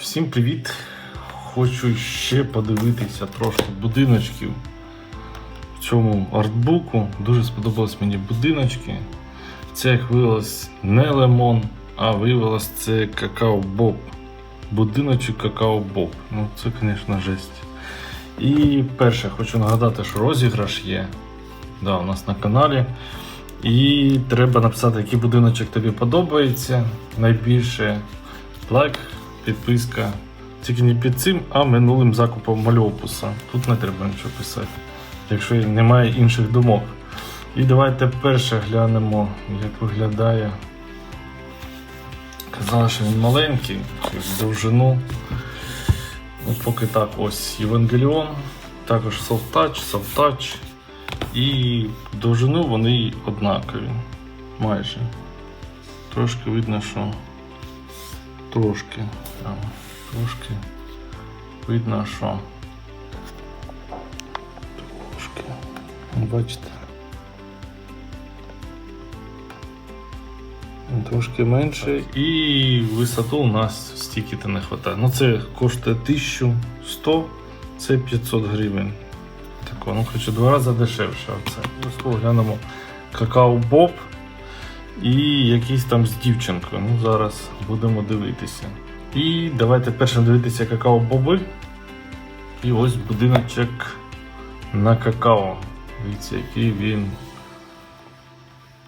Всім привіт! Хочу ще подивитися трошки будиночків в цьому артбуку. Дуже сподобались мені будиночки. Це, як виявилось, не лемон, а виявилось це какао Боб. Будиночок какао Боб. Ну, це, звісно, жесть. І перше, хочу нагадати, що розіграш є да, у нас на каналі. І треба написати, який будиночок тобі подобається найбільше. Лайк, підписка. Тільки не під цим, а минулим закупом мальопуса. Тут не треба нічого писати, якщо немає інших думок. І давайте перше глянемо, як виглядає. Казали, що він маленький, довжину. Ну, поки так, ось Євангеліон, також Soft Touch, І довжину вони однакові. Майже. Трошки видно, що трошки. Там, трошки видно, що трошки. Бачите? Трошки менше. І висоту у нас стільки-то не вистачає. Ну це коштує 1100, це 500 гривень. Тако, ну хочу два рази дешевше. Оце. Обов'язково глянемо какао Боб і якийсь там з дівчинкою. Ну, зараз будемо дивитися. І давайте першим дивитися какао Боби. І ось будиночок на какао. Дивіться, який він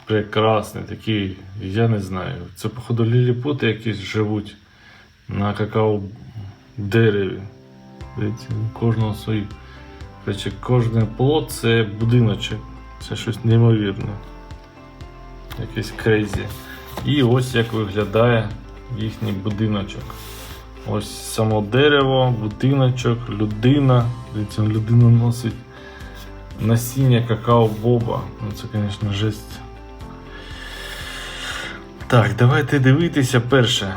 прекрасний, такий, я не знаю. Це, походу, ліліпути якісь живуть на какао дереві. Дивіться, кожного свої. Кожен плод це будиночок. Це щось неймовірне. Якесь крейзі. І ось як виглядає їхній будиночок. Ось само дерево, будиночок, людина. Дивіться, людина носить насіння какао-боба. Ну це, звісно, жесть. Так, давайте дивитися перше.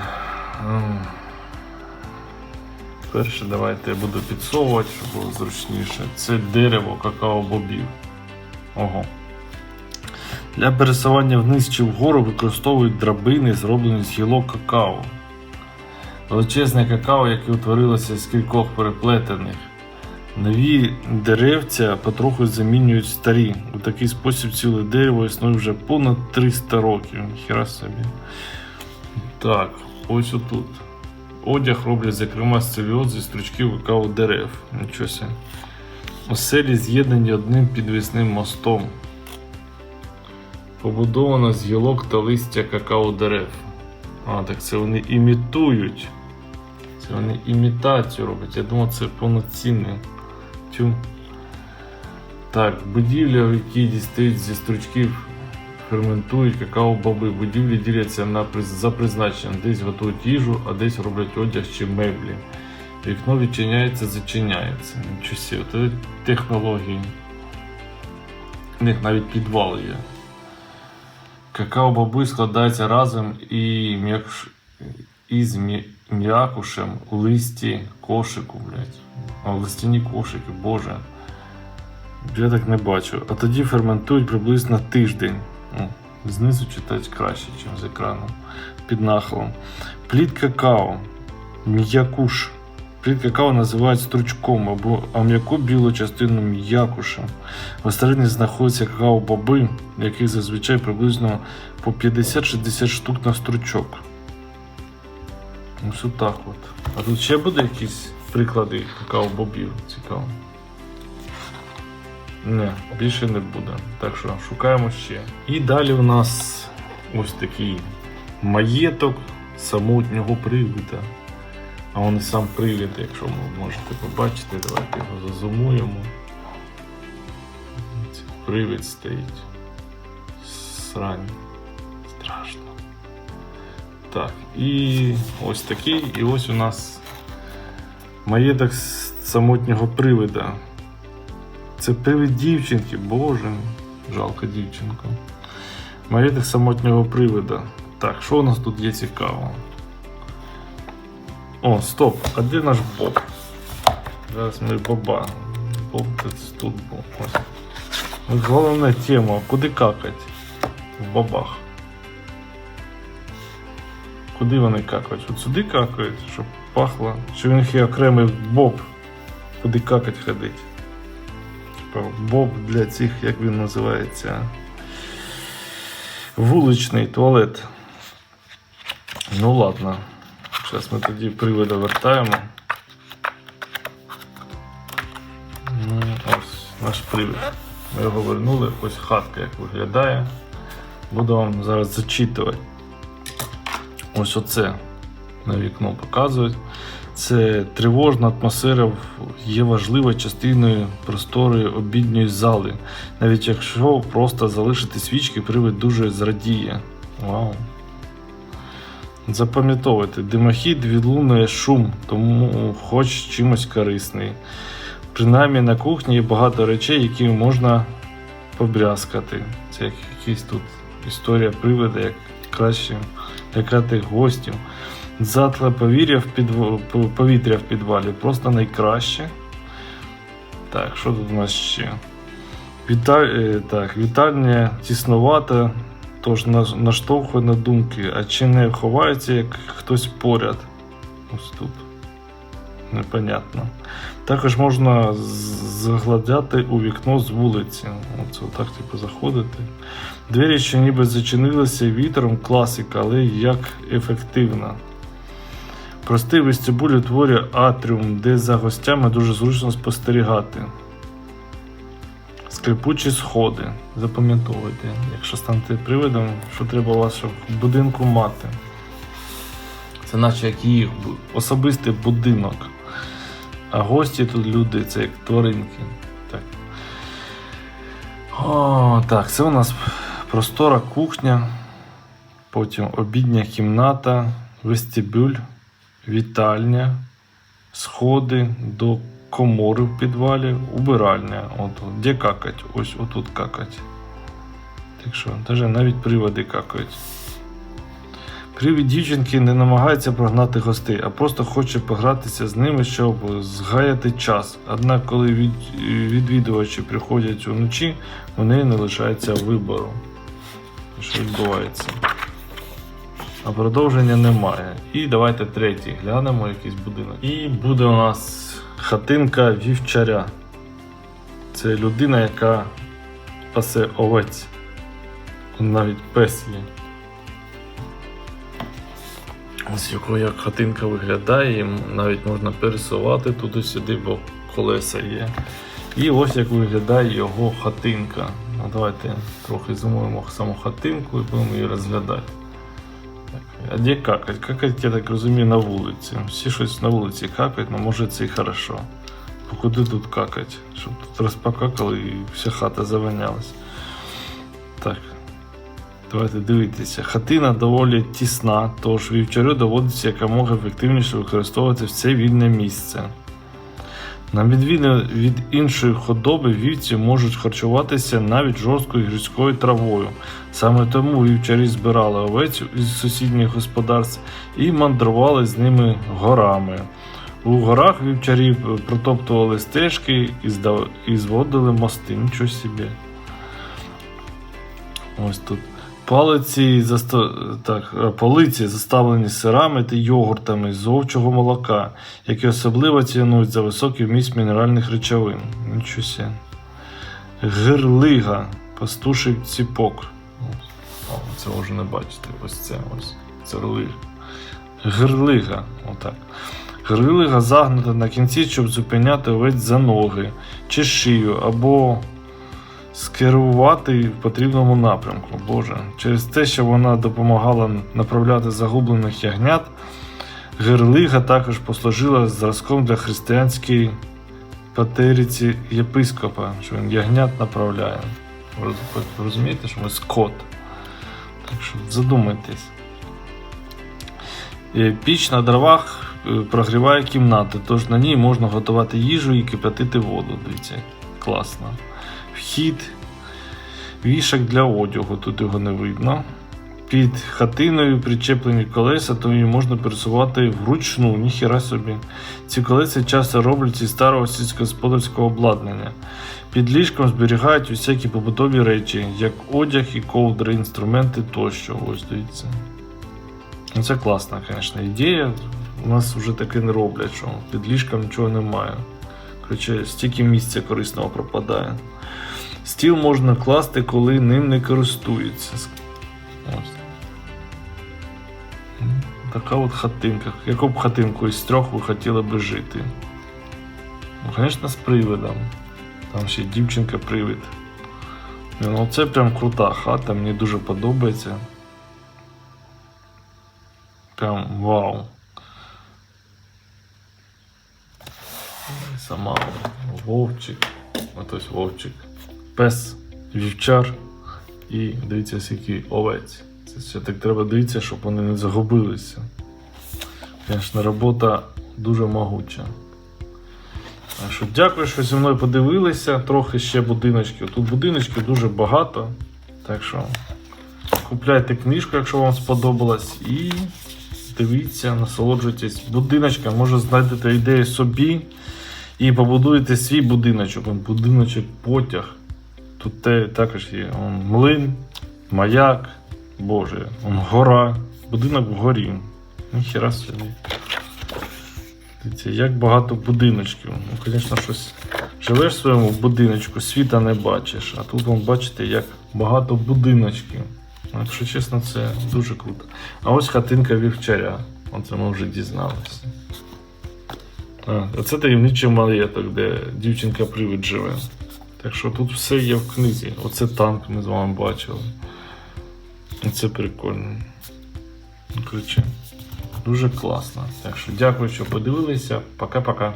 Перше, давайте я буду підсовувати, щоб було зручніше. Це дерево какао-бобів. Ого. Для пересування вниз чи вгору використовують драбини, зроблені з гілок какао. Величезне какао, яке утворилося з кількох переплетених. Нові деревця потроху замінюють старі. У такий спосіб ціле дерево існує вже понад 300 років. Ніхера собі. Так, ось отут. Одяг роблять, зокрема, з целюлози, стручків какао дерев. Нічого. Оселі з'єднані одним підвісним мостом. Побудовано з гілок та листя какао дерев. А, так це вони імітують. Це вони імітацію роблять. Я думав, це повноцінне. Тю. Так, будівля, в якій дістають зі стручків, ферментують какао-боби. Будівлі діляться на, за призначенням. Десь готують їжу, а десь роблять одяг чи меблі. Вікно відчиняється, зачиняється. Нічого це технології. У них навіть підвал є. Какао-боби складаються разом і м'якш... із м'якушем листі кошику, блядь. А листяні кошики, боже. Я так не бачу. А тоді ферментують приблизно тиждень. Знизу читати краще, ніж з екрану. Під нахилом. Плід какао. М'якуш. Плід какао називають стручком або а м'яку білу частину м'якушем. Всередині знаходяться какао-боби, яких зазвичай приблизно по 50-60 штук на стручок. Ось так от. А тут ще буде якісь приклади какао-бобів. Цікаво. Не, більше не буде. Так що шукаємо ще. І далі у нас ось такий маєток самотнього привида. А он сам привід, якщо ви можете побачити, давайте його зазумуємо. Привід стоїть. Срань. Страшно. Так, і ось такий, і ось у нас маєток самотнього привида. Це привид дівчинки, боже, жалко дівчинку. Маєток самотнього привида. Так, що у нас тут є цікавого? О, стоп, а де наш Боб? Зараз ми Боба. Боб тут був. Ось. Головна тема, куди какать? В бабах. Куди вони какають? От сюди какають, щоб пахло. Чи у них є окремий боб, куди какать ходить. Типа боб для цих, як він називається. Вуличний туалет. Ну ладно. Зараз ми тоді привода вертаємо. Ну, ось наш привід. Ми його вернули, ось хатка як виглядає. Буду вам зараз зачитувати. Ось оце на вікно показують. Це тривожна атмосфера є важливою частиною просторої обідньої зали. Навіть якщо просто залишити свічки, привид дуже зрадіє. Вау. Запам'ятовуйте, димохід відлунує шум, тому хоч чимось корисний. Принаймні на кухні є багато речей, які можна побрязкати. Це як якась тут історія привида, як краще лякати гостів. Затле повір'я в підв... повітря в підвалі просто найкраще. Так, що тут у нас ще? Віта... е, Так, вітальня тісновата, тож наштовхує на думки, а чи не ховається як хтось поряд? Ось тут. Непонятно. Також можна з- заглядати у вікно з вулиці. Оце отак, типу, заходити. Двері ще ніби зачинилися вітром, класика, але як ефективна. Простий вестибуль утворює атріум, де за гостями дуже зручно спостерігати. Скрипучі сходи. Запам'ятовуйте, якщо станете привидом, що треба у вас в будинку мати. Це наче як їх особистий будинок. А гості тут люди, це як тваринки. Так. О, так, це у нас простора кухня, потім обідня кімната, вестибюль, вітальня, сходи до комори в підвалі, убиральня. От, де какать? Ось отут какать. Так що, навіть приводи какають. Привід дівчинки не намагається прогнати гостей, а просто хоче погратися з ними, щоб згаяти час. Однак, коли від, відвідувачі приходять уночі, у неї не лишається вибору. Що відбувається? А продовження немає. І давайте третій глянемо якийсь будинок. І буде у нас хатинка вівчаря. Це людина, яка пасе овець. Навіть пес є. Ось якого як хатинка виглядає, навіть можна пересувати туди-сюди, бо колеса є. І ось як виглядає його хатинка. Ну, давайте трохи зумуємо саму хатинку і будемо її розглядати. А де какать? Какать, я так розумію, на вулиці. Всі щось на вулиці какають, ну може це і хорошо. Куди тут какать? Щоб тут розпокакали і вся хата завинялась. Так. Давайте дивитися. Хатина доволі тісна, тож вівчарю доводиться якомога ефективніше використовувати все вільне місце. На відміну від іншої худоби, вівці можуть харчуватися навіть жорсткою гірською травою. Саме тому вівчарі збирали овець із сусідніх господарств і мандрували з ними горами. У горах вівчарі протоптували стежки і, зводили мости. Нічого собі. Ось тут. Палиці заста... так, е, полиці заставлені сирами та йогуртами з овчого молока, які особливо цінують за високий вміст мінеральних речовин. Себе. Гирлига, пастуший ціпок. О, це вже не бачите. Ось це ось. Це гирлига. Гирлига. Отак. Гирлига загнута на кінці, щоб зупиняти овець за ноги чи шию, або скерувати в потрібному напрямку. Боже, через те, що вона допомагала направляти загублених ягнят, Герлига також послужила зразком для християнської патериці єпископа, що він ягнят направляє. Розумієте, що ми скот. Так що задумайтесь. Е, Піч на дровах е, прогріває кімнати, тож на ній можна готувати їжу і кипятити воду. Дивіться, класно. Вхід, вішак для одягу, тут його не видно. Під хатиною причеплені колеса, то її можна пересувати вручну, ніхіра собі. Ці колеса часто робляться із старого сільськогосподарського обладнання. Під ліжком зберігають усякі побутові речі, як одяг і ковдри, інструменти тощо. Ось дивіться. Ну, Це класна, звісно, ідея. у нас вже таке не роблять, що під ліжком нічого немає. Коротше, стільки місця корисного пропадає. Стіл можна класти, коли ним не користуються. Ось. Така от хатинка. Яку б хатинку із трьох ви хотіли би жити? Ну, звісно, з привидом. Там ще дівчинка привид. Ні, Ну, це прям крута хата, мені дуже подобається. Прям вау. Сама вовчик. Ось вовчик. Пес, вівчар і дивіться, скільки овець. Це ще так треба дивитися, щоб вони не загубилися. Звісно, робота дуже могуча. Так що дякую, що зі мною подивилися. Трохи ще будиночків. Тут будиночків дуже багато. Так що купляйте книжку, якщо вам сподобалось, і дивіться, насолоджуйтесь будиночком. Може знайдете ідею собі і побудуєте свій будиночок. Будиночок потяг. Тут також є вон, млин, маяк, боже, вон, гора, будинок в горі. Ніхіра собі. Дивіться, як багато будиночків. Ну, звісно, щось живеш в своєму будиночку, світа не бачиш. А тут вон, бачите, як багато будиночків. Ну, Якщо чесно, це дуже круто. А ось хатинка вівчаря. Оце ми вже дізналися. А це таємничий маєток, де дівчинка-привид живе. Так що тут все є в книзі. Оце танк ми з вами бачили. Це прикольно. Ну, Коротше, дуже класно. Так що дякую, що подивилися. Пока-пока.